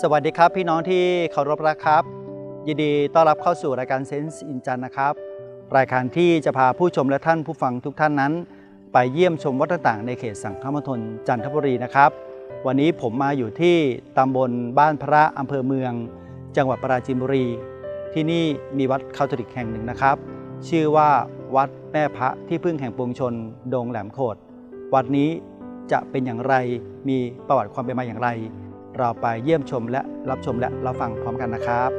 สวัสดีครับ พี่น้องที่เคารพรักครับ ยินดีต้อนรับเข้าสู่รายการเซนส์อินจันนะครับ รายการที่จะพาผู้ชมและท่านผู้ฟังทุกท่านนั้น ไปเยี่ยมชมวัดต่างๆ ในเขตสังฆมณฑลจันทบุรีนะครับ วันนี้ผมมาอยู่ที่ตำบลบ้านพระอำเภอเมือง จังหวัดปราจีนบุรี ที่นี่มีวัดคาทอลิกแห่งหนึ่งนะครับ ชื่อว่าวัดแม่พระที่พึ่งแห่งปวงชนดงแหลมโขดวัดนี้จะเป็นอย่างไรมีประวัติความเป็นมาอย่างไร เราไปเยี่ยมชมและรับชมและรับฟังพร้อมกันนะครับ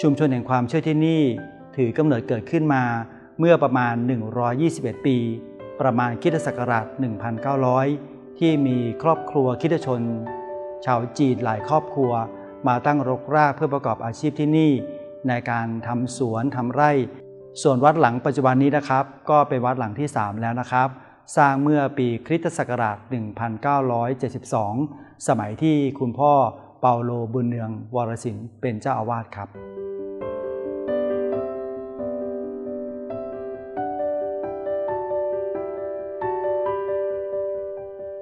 ชุมชนแห่งความเชื่อที่นี่ถือกำเนิดเกิดขึ้นมา เมื่อประมาณ 121 ปี ประมาณคริสตศักราช 1,900 ที่มีครอบครัวคริสตชน ชาวจีนหลายครอบครัวมาตั้งรกรากเพื่อประกอบอาชีพที่นี่ ในการทำสวนทำไร่ ส่วนวัดหลังปัจจุบันนี้นะครับ ก็เป็นวัดหลังที่ 3 แล้วนะครับ สร้างเมื่อปีคริสตศักราช 1972 สมัยที่คุณพ่อเปาโลบุญเนืองวรสินเป็นเจ้าอาวาสครับ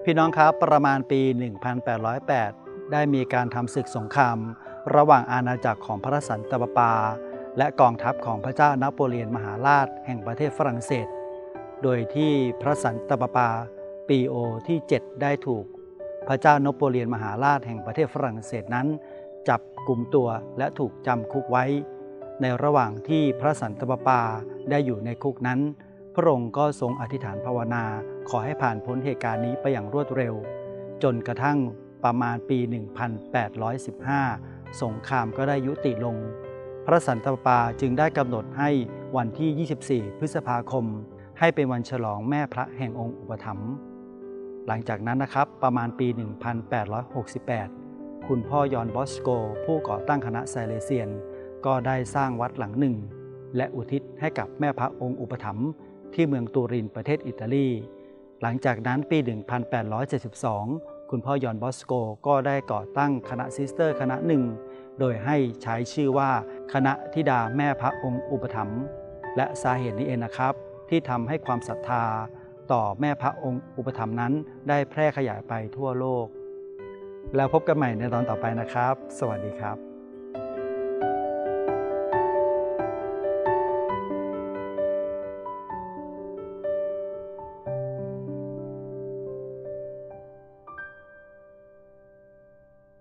พี่น้องครับประมาณปี 1808 ได้มีการทำศึกสงครามระหว่างอาณาจักรของพระสันตะปาปา และกองทัพของพระเจ้านโปเลียนมหาราชแห่งประเทศฝรั่งเศส โดยที่พระสันตะปาปาปีโอที่ 7 ได้ถูก พระเจ้านโปเลียนมหาราชแห่งประเทศฝรั่งเศสนั้น จับกลุ่มตัวและถูกจำคุกไว้ ในระหว่างที่พระสันตะปาปาได้อยู่ในคุกนั้น พระองค์ก็ทรงอธิษฐานภาวนาขอให้ผ่านพ้นเหตุการณ์นี้ไปอย่างรวดเร็ว จนกระทั่งประมาณปี 1815 สงครามก็ได้ยุติลง พระสันตะปาปาจึงได้กำหนดให้วันที่ 24 พฤษภาคม ให้เป็นวันฉลองแม่พระแห่งองค์อุปถัมภ์หลังจากนั้นนะครับประมาณปี 1868 คุณพ่อยอนบอสโก ผู้ก่อตั้งคณะไซเลเซียน ก็ได้สร้างวัดหลังหนึ่ง และอุทิศให้กับแม่พระองค์อุปถัมภ์ ที่เมืองตูรินประเทศอิตาลี หลังจากนั้นปี 1872 คุณพ่อยอนบอสโกก็ได้ก่อตั้งคณะซิสเตอร์คณะหนึ่ง โดยให้ใช้ชื่อว่าคณะธิดาแม่พระองค์อุปถัมภ์และสาเหตุนี้เองนะครับ ที่ทำให้ความศรัทธาต่อแม่พระองค์อุปถัมภ์นั้น ได้แพร่ขยายไปทั่วโลก แล้วพบกันใหม่ในตอนต่อไปนะครับ สวัสดีครับ